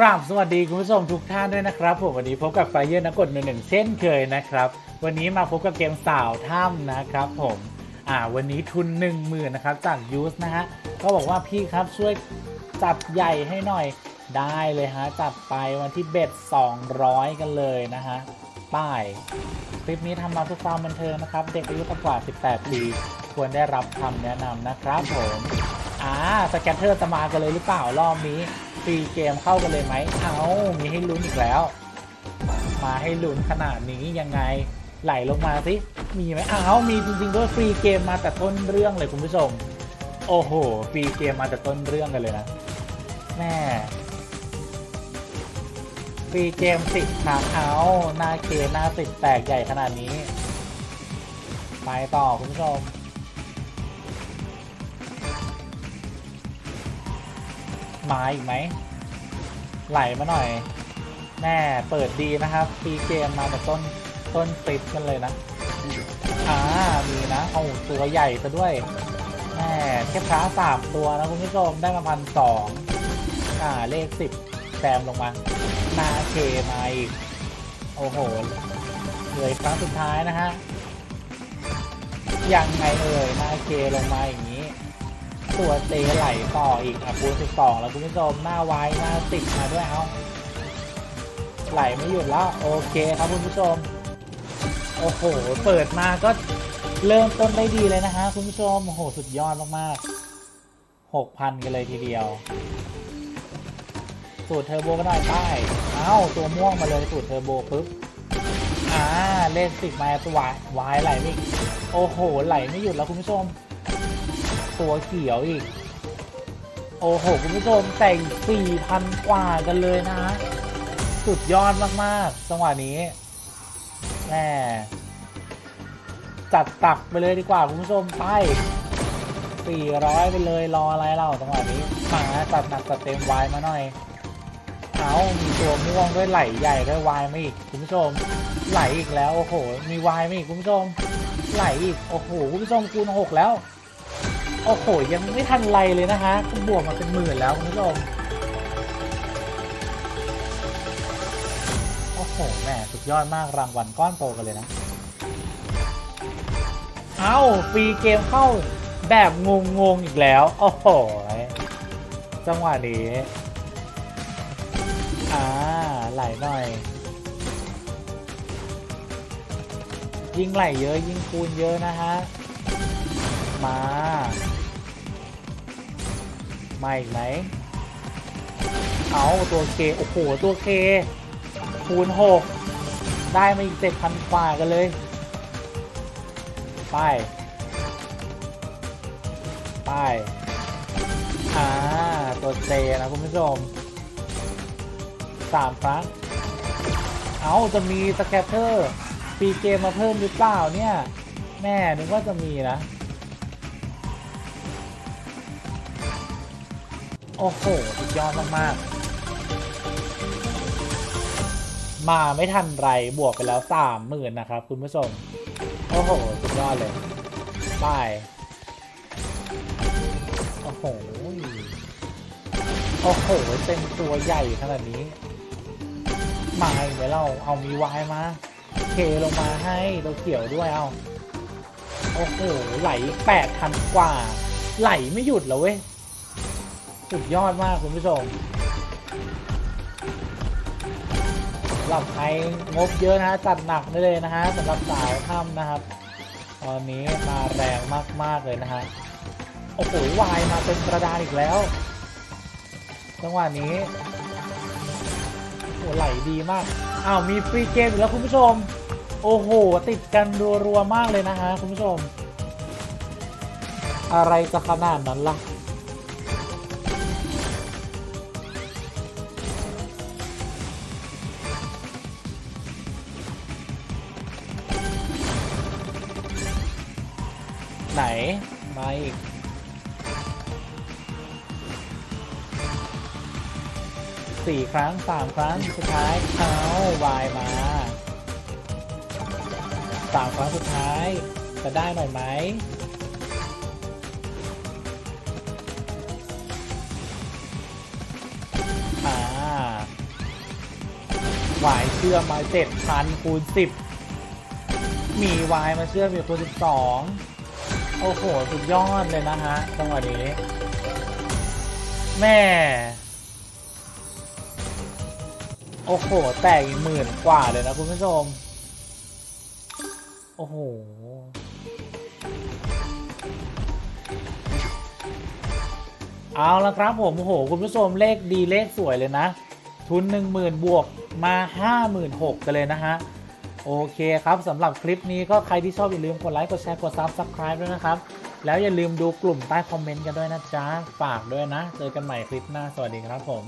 กราบสวัสดีคุณผู้ชมทุกท่านด้วยนะครับผมวันนี้พบกับไฟเยอร์นักกดหนึ่งหนึ่งเช่นเคยนะครับ วันนี้มาพบกับเกมสาวถ้ำนะครับผมอ่าวันนี้ทุน1 0,000นนะครับจากยูสนะฮะก็บอกว่าพี่ครับช่วยจัดใหญ่ให้หน่อยได้เลยฮะจัดไปวันที่เบ็ด200 กันเลยนะฮะป้ายคลิปนี้ทำมาเพื่อความบันเทิงนะครับ เด็กอายุต่ำกว่า 18 ปี ควรได้รับคำแนะนำนะครับผม อ่าสแกนเทอร์จะมากันเลยหรือเปล่ารอบนี้ฟรีเกมเข้ากันเลยไหมเอามีให้ลุ้นอีกแล้ว มาให้ลุ้นขนาดนี้ยังไงไหลลงมาสิมีไหมอ้าวมีจริงๆด้วยฟรีเกมมาแต่ต้นเรื่องเลยคุณผู้ชม โอ้โหฟรีเกมมาแต่ต้นเรื่องกันเลยนะแม่ฟรีเกมสิบทางเอาหน้าเคหน้าติดแตกใหญ่ขนาดนี้ ไปต่อคุณผู้ชม มาอีกไหม ไหลมาหน่อย แม่เปิดดีนะครับฟรีเกมมาแต่ต้นต้นติดกันเลยนะอ่ามีนะเอาตัวใหญ่ซะด้วยแม่แค่พระสามตัวนะคุณผู้ชมได้มาพันสองอ่าเลขสิบแซมลงมานาเคมาอีก โอ้โหเลืออกครั้งสุดท้ายนะฮะยังไงเอ่ยนาเคลงมาอย่างนี้ ตัวเตไหลต่ออีกอะคูณสิบสองแล้วคุณผู้ชมหน้าไว้หน้าติดมาด้วยเอาไหลไม่หยุดแล้วโอเคครับคุณผู้ชม โอ้โห เปิดมาก็เริ่มต้นได้ดีเลยนะฮะคุณผู้ชมโอ้โหสุดยอดมากๆหกพันกันเลยทีเดียว สูตรเทอร์โบก็ได้ป้เอ้าตัวม่วงมาเลยสูตรเทอร์โบปุ๊บอ่าเลขสิบมาตัววายไหลไม่โอ้โห ไหลไม่หยุดแล้วคุณผู้ชม ตัวเขียวอีก โอ้โห คุณผู้ชมแต่งสี่พันกว่ากันเลยนะ สุดยอดมากๆ จังหวะนี้แม่จัดตักไปเลยดีกว่า คุณผู้ชมไปสี่ร้อยไปเลยรออะไรเราจังหวะนี้มาจัดหนักจัดเต็มวายมาหน่อยเอามีตัวม่วงด้วยไหลใหญ่ด้วยวายมาอีกคุณผู้ชม ไหลอีกแล้วโอ้โห มีวายมาอีกคุณผู้ชม ไหลอีกโอ้โหคุณผู้ชมคูณหกแล้ว โอ้โห ยังไม่ทันไรเลยนะฮะคุณบวกมาเป็นหมื่นแล้วคุณผู้ชมโอ้โหแม่สุดยอดมากรางวัลก้อนโตกันเลยนะ เอาฟรีเกมเข้าแบบงงๆอีกแล้ว โอ้โหจังหวะนี้ อ่า ไหลหน่อย ยิ่งไหลเยอะยิ่งคูณเยอะนะฮะ มา มาอีกไหม เอาตัวเคโอ้โห ตัวเคคูณหกได้มาอีกเจ็ดพันกว่ากันเลย ไปไปอ่า ตัวเจนะคุณผู้ชมสามครั้ง เอาจะมีสแกตเตอร์ฟีเกมมาเพิ่มหรือเปล่าเนี่ย แม่นึกว่าจะมีนะ โอ้โห สุดยอดมากๆ มาไม่ทันไรบวกไปแล้วสามหมื่นนะครับ คุณผู้ชม โอ้โห สุดยอดเลยไปโอ้โห โอ้โห เต็มตัวใหญ่ขนาดนี้ มาอีกไหมเราเอามีวายมาเคลงมาให้ตัวเขียวด้วยเอา โอ้โห ไหลแปดพันกว่า ไหลไม่หยุดแล้วเว้ย สุดยอดมากคุณผู้ชมสำหรับใครงบเยอะนะฮะจัดหนักได้เลยนะฮะสำหรับสาวถ้ำนะครับ ตอนนี้มาแรงมาก ๆ เลยนะฮะโอ้โหวายมาเป็นกระดานอีกแล้วจังหวะนี้โอ้ไหลดีมากอ้าวมีฟรีเกมอีกแล้วคุณผู้ชม โอ้โห ติดกันรัวๆมากเลยนะฮะคุณผู้ชม อะไรจะขนาดนั้นล่ะ ไหน มาอีก สี่ครั้งสามครั้ง สุดท้ายเอาวายมาสามครั้งสุดท้าย จะได้หน่อยไหมอ่าวายเชื่อมมาเจ็ดพันคูณสิบมีวายมาเชื่อมอีกคูณสิบสอง โอ้โห สุดยอดเลยนะฮะจังหวะนี้แม่ โอ้โห แตกอีกหมื่นกว่าเลยนะคุณผู้ชม โอ้โหเอาละครับผมโอ้โห คุณผู้ชมเลขดีเลขสวยเลยนะ ทุน 10,000 บวกมา 56,000กันเลยนะฮะ โอเคครับสำหรับคลิปนี้ก็ใครที่ชอบอย่าลืมกดไลค์กดแชร์กดซับสไคร b e ด้วยนะครับ แล้วอย่าลืมดูกลุ่มใต้คอมเมนต์กันด้วยนะจ๊ะ ฝากด้วยนะ เจอกันใหม่คลิปหน้าสวัสดีครับผม